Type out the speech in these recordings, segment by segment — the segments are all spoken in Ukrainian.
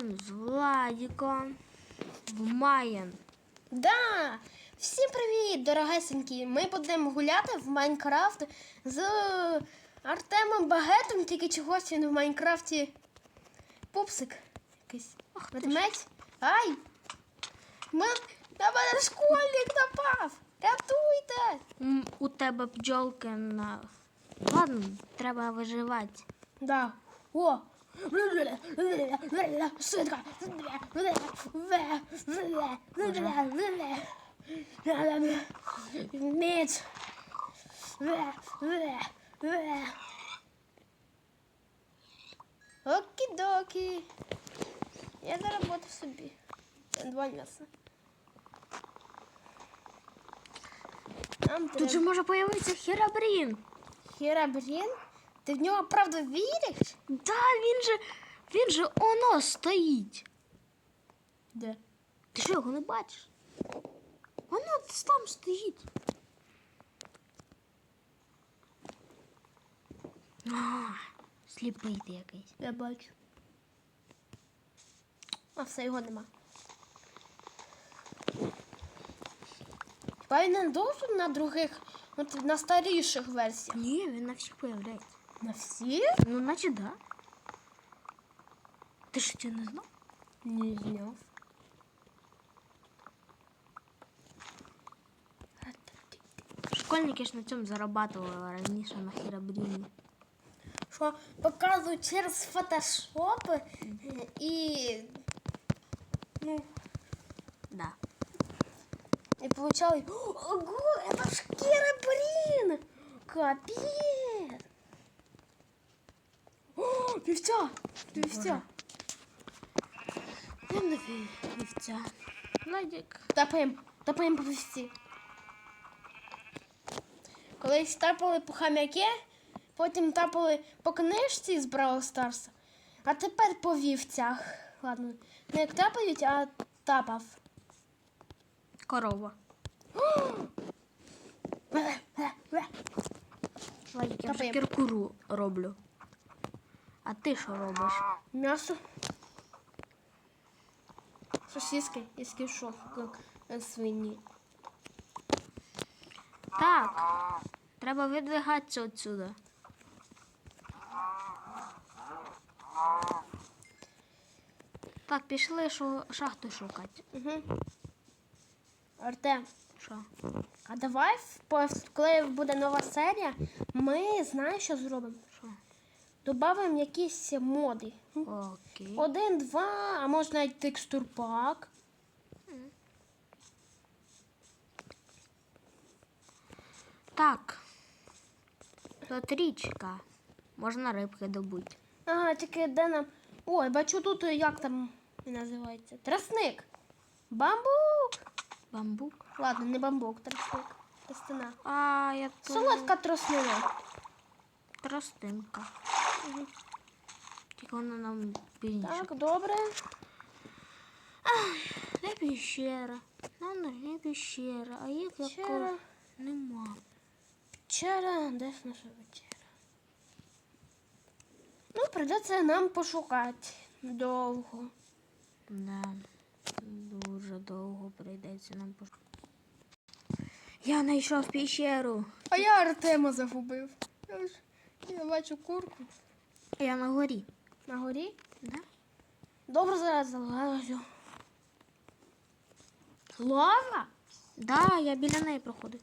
З Владіком в Майен. Да! Всім привіт, дорогесенькі! Ми будемо гуляти в Майнкрафт з Артемом Багетом, тільки чогось він в Майнкрафті пупсик якийсь. Ведмедь. Ай! Ми... На мене школьник напав! Рятуйте! М, У тебе бджолки на. Ладно, треба виживати. Да. О! Швидко! Меч! Окі-докі. Я заработав собі. Два м'яса. Нам Тут же треба може появитися Херабрін. Херабрін. Ти в нього правда віриш? Да, він же. Він же оно стоїть. Де? Ти що його не бачиш? Воно там стоїть. А, сліпий ти якийсь. Я бачу. А все його нема. Хіба він не должен на других, на старіших версіях? Ні, він на всіх появляється. На всі? Ну, наче да. Ти що цього не знав? Не зняв. Школьники ж на цьому зарабатували раніше на Херабріні. Що показують через фотошоп е, і. Ну, Да. и получали. Ого, это ж Керабрин! Капец! О, певца! Певца! Я не вівця. Владик. Тапаємо, тапаємо по певці. Колись тапали по хам'яке, потім тапали по книжці з Бравл Старса, а тепер по вівцях. Ладно, не як тапають, а тапав. Корова. Владик, я вже кіркуру роблю. А ти що робиш? М'ясо. Сосиски, як е, свині. Так. Треба видвигатися отсюда. Так, пішли шу- шахту шукати. Угу. Артем, Що? а давай, коли буде нова серія, ми знаєш, що зробимо? Добавимо якісь моди. Окей. Один, два, а може навіть текстурпак. Так. Тут річка. Можна рибки добути. Ага, тільки де нам. Ой, бачу тут, е, як там називається? Тросник. Бамбук. Бамбук. Ладно, не бамбук, тросник. Тростина. А, я тут Солодка троснина. тростинка. Тільки вона нам пізніше. Так, добре. Де піщера? Нам не піщера, а їх Печера. якого нема. Печера, де ж наша вечера? Ну, придеться нам пошукати довго. Да. Дуже довго прийдеться нам пош... Я знайшов піщеру. А я Артема загубив. Я, ж- я бачу курку Я на горі. на горі. Да? Добре, зараз залазю. Лава? Да, я біля неї проходив.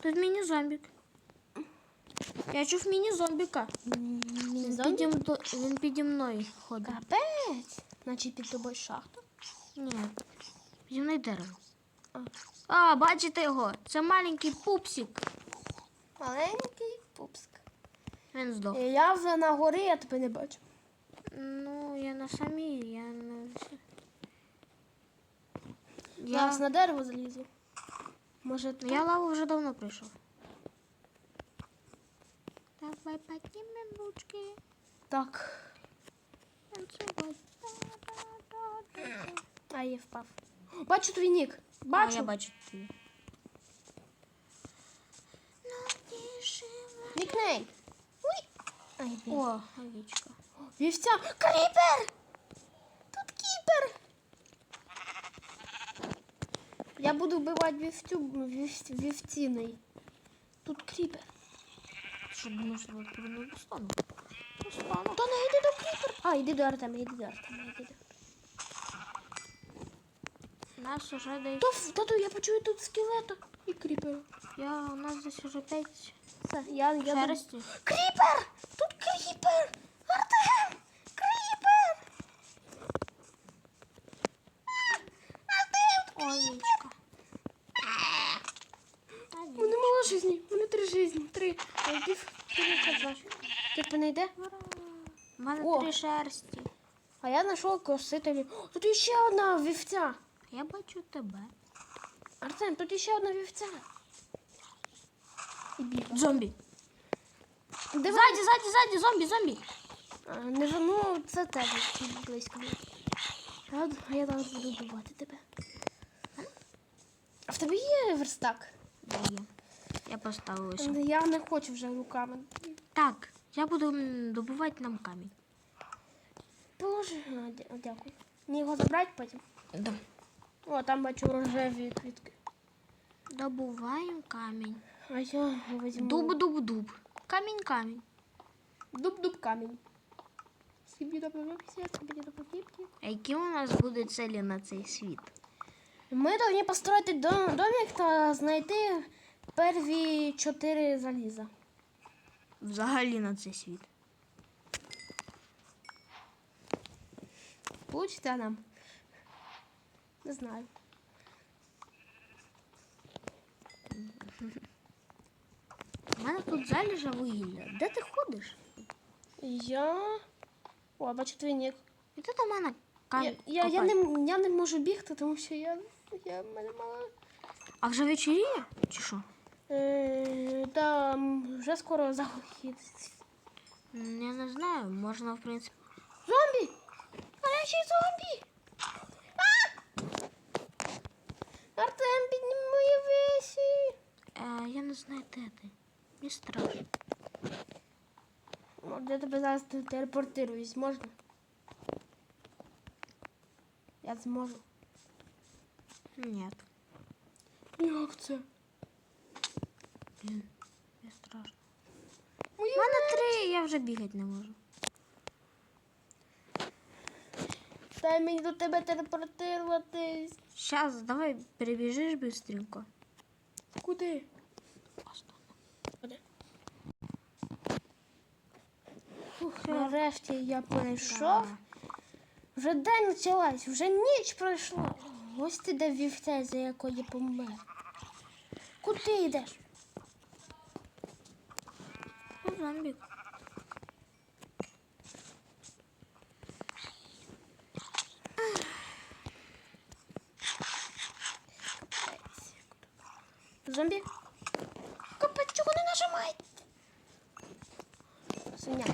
Тут міні-зомбік. Я чув міні-зомбіка. Він піді, він піді мною ходить. Капець. Значить під тобою шахта. Ні. Піді мною дерево. А. А, бачите його? Це маленький пупсик. Маленький пупск. Він здох. Я вже на горі, я тебе не бачу. Ну, я на самій, я на. Зараз Я, на дерево залізу. Може, тут? я лаву вже давно прийшов. Давай піднімемо ручки. Так. А я впав. Бачу твій нік. А, Бачу. я бачу твій. Нікнейм. Ай, О, овечка. Вівця. Кріпер! Тут кіпер! Я буду вбивати вівцю вівць, вівціний. Тут кріпер. Щоб воно себе повернуло до стану. До стану. Та не йди до кріпер. А, йди до Артема, йди до Артема, йди до нас уже дає... Та, тату, я почую тут скелета і кріпера. Я, у нас здесь уже п'ять. Я, я... Шерсті. Кріпер! Кріпер! Артем! Кріпер! Овечка. У мене мало жизни, у мене три жизни. Три. Пів пів бачу. Тут мене йде? У мене О. три шерсті. А я знайшов косителі. О, Тут іще одна вівця. Я бачу тебе. Артем, тут іще одна вівця. І біга. Зомбі. Ззаді, ззаді, ззаді, зомбі, зомбі. А, Не ж- ну, це тебе близько. А а я зараз буду вбивати тебе. А в тебе є верстак? Я поставилася. Я не хочу вже руками. Так, я буду м, добувати нам камінь. Положи. А, дя- Дякую. Мені його забрати потім. Да. О, там бачу рожеві квітки. Добуваємо камінь. А я візьму. Дуб, дуб, дуб. Камінь, камінь. Дуб-дуб камінь. А які у нас будуть цілі на цей світ? Ми повинні построїти дом, домик та знайти перві чотири заліза. Взагалі на цей світ. Получите нам? Не знаю. У мене тут залежа вугілля. Де ти ходиш? Я. О, бачу твій нік. Іди до мене Я, камінь. я, я, не, я не можу бігти, тому що я. я в мене мало. А вже вечеріє? Чи що? Е, та м, вже скоро захід. М, Я не знаю, можна, в принципі. Зомбі! Гарячий зомбі! А! Артем, підніми мої весі! Е, я не знаю, де ти. Мені страшно. Я тебе зараз телепортируюсь, можна? Я зможу. Ні. Як це? Блін, мені страшно. У мене три, я вже бігати не можу. Дай мені до тебе телепортируватись. Щас, давай перебіжиш быстренько. Куди? Просто. Фух, нарешті я прийшов. Вже день почалась, вже ніч пройшла. Ось ти де вівця, за якої помер. Куди йдеш? Ну, зомбі. Зомбі? Капець, чого не нажимай? Свиня.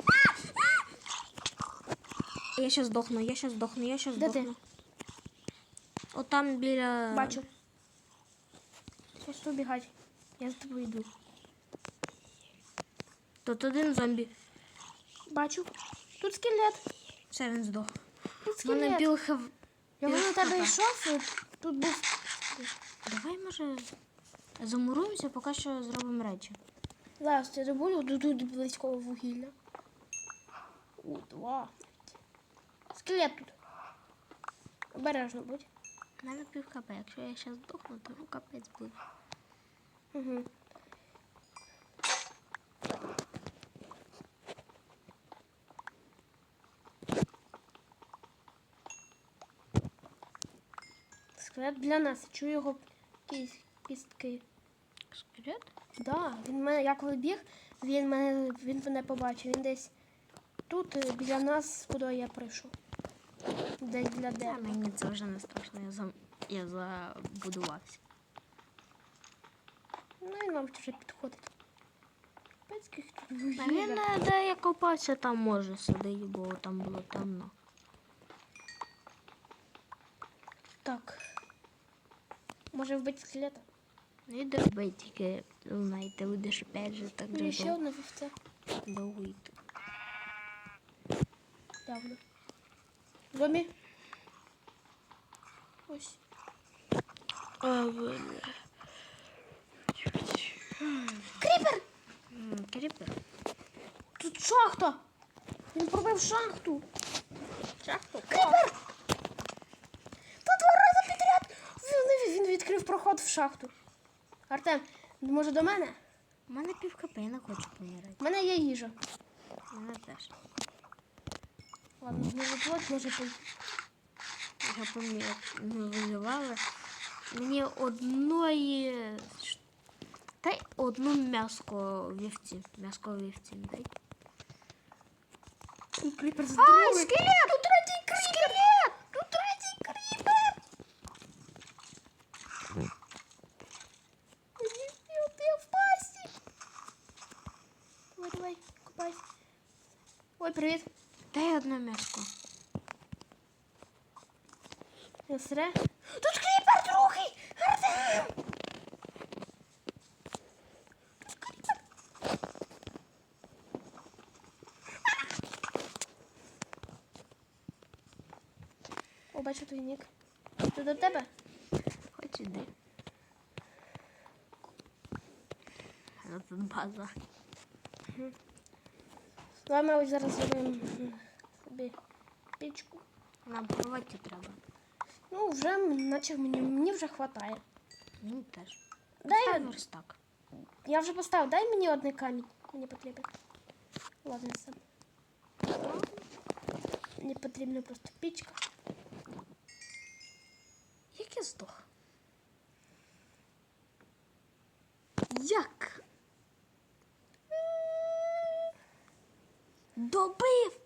Я щас здохну, я щас здохну, я Де ти? здохну. От там біля. Бачу. Щось убігать. Я за тобою йду. Тут один зомбі. Бачу. Тут скелет. Все, він здох. Тут У мене скелет. білхав. Я на тебе йшов, і тут був. Давай, може, замуруємося, поки що зробимо речі. Зараз я добуду до тут близького вугілля. О, два. Тут. Обережно будь. У мене пів хп. Якщо я зараз здохну, то ну, капець буде. Угу. Скелет для нас. Чую його якісь кістки. Скелет? Да, він мене, я коли біг, він мене, він мене побачив. Він десь тут е, біля нас, куди я прийшов. Десь для дерева. мені це вже не страшно, я, зам... я забудувався. Ну і нам вже підходить. А е, де я копався, там може сидить, бо там було темно. Так. Може вбити скелета? Ну і дорби тільки, знаєте, будеш опять же так Ну, ще же одна довго йти. Явно. Зомбі. Ось. Кріпер! М, Кріпер. Тут шахта! Він пробив шахту! Шахту. Кріпер! Тут два рази підряд! Він, він відкрив проход в шахту. Артем, може до мене? У мене пів хп, я не хочу помирати. У мене є їжа. У мене теж. Ладно, може плоть, може пий. Я пам'ятаю, як ми виживали. Мені одної. ш- Та й одну м'яско вівці. М'яско вівці дай. І кріпер з Ай, другої. скелет! Тут третій кріпер! Тут третій кріпер! Я я в пасті. Давай, давай, купайся. Ой, привіт. Дай одне м'яско. Я сре. Тут кріпер другий! Артем! О, бачу твій нік. Це до тебе? Хоч іди. Тут база. Давай ось зараз зробимо собі пічку. Нам проводити треба. Ну, вже наче мені, мені вже хватає. Мені теж. Дай- Дай верстак. Я вже поставив, дай мені один камінь. Мені потрібен. Ладно, сам. Мені потрібна просто пічка. Як я здох? Як? Добив!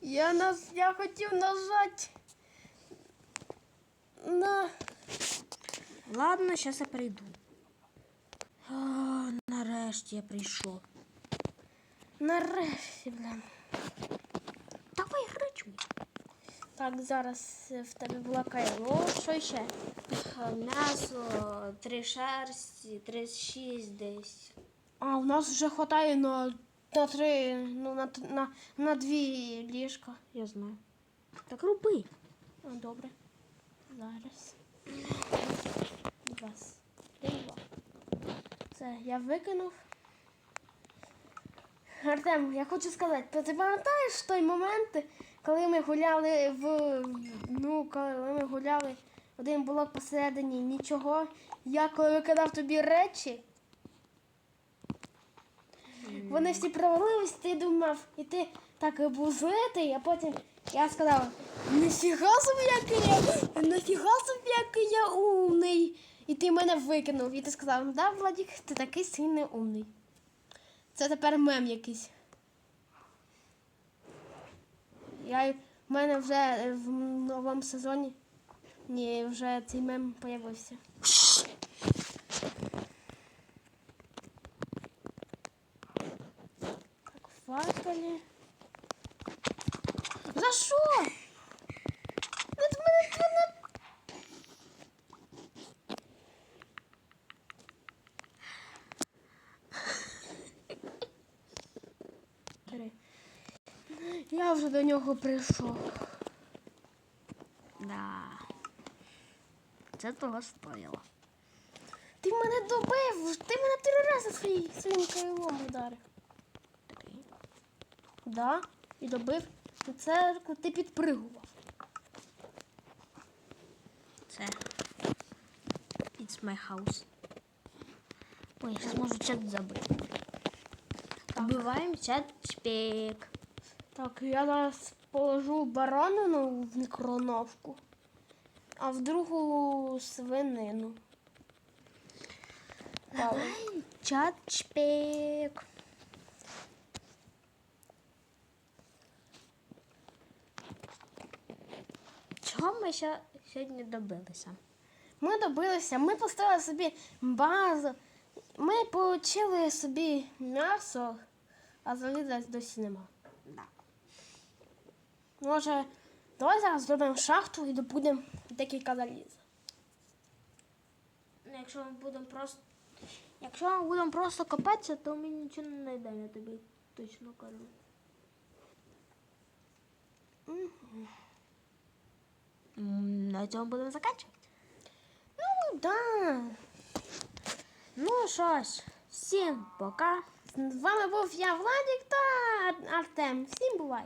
Я нас я хотів нажати. На. Ладно, зараз я прийду. А, нарешті я прийшов. Нарешті, блин. Давай грачу. Так, зараз е, в тебе була кайло. Що ще? М'ясо, три шерсті, 36 десь. А, у нас вже хватає на, на три, ну, на, на, на дві ліжка. Я знаю. Так роби. А, добре. Зараз. Раз. Два. Це я викинув. Артем, я хочу сказати, то ти пам'ятаєш той момент, коли ми гуляли в. Ну, коли ми гуляли один блок посередині, нічого. Я коли викидав тобі речі. Вони всі провалились, ти думав, і ти так був злитий, а потім я сказала, нафіга собі, який я, нафіга собі, який я умний. І ти мене викинув. І ти сказав, да, Владік, ти такий сильний умний. Це тепер мем якийсь. Я, в мене вже в новому сезоні ні, вже цей мем появився. Так, факелі. За що? Від мене вона... Я вже до нього прийшов. Да. Це того стоїло. Ти мене добив! Ти мене три рази своїм крилом ударив. Да, і добив. І Це ти підпригував. Це. It's my house. Ой, я зараз можу чат забити. Вбиваємо чат шпік. Так, я зараз положу баранину в мікроновку, а в другу свинину. Так. Чат шпік. Чого ми ще сьогодні добилися? Ми добилися, ми поставили собі базу, ми отримали собі м'ясо, а заліза досі нема. Да. Може, давай зараз зробимо шахту і добудемо декілька заліза. Ну, Якщо ми будемо просто. Якщо ми будемо просто копатися, то ми нічого не знайдемо, я тобі точно кажу. На цьому будемо закінчувати. Ну, да. Ну що ж, всім пока. З вами був я, Владик та Артем. Всім бувай!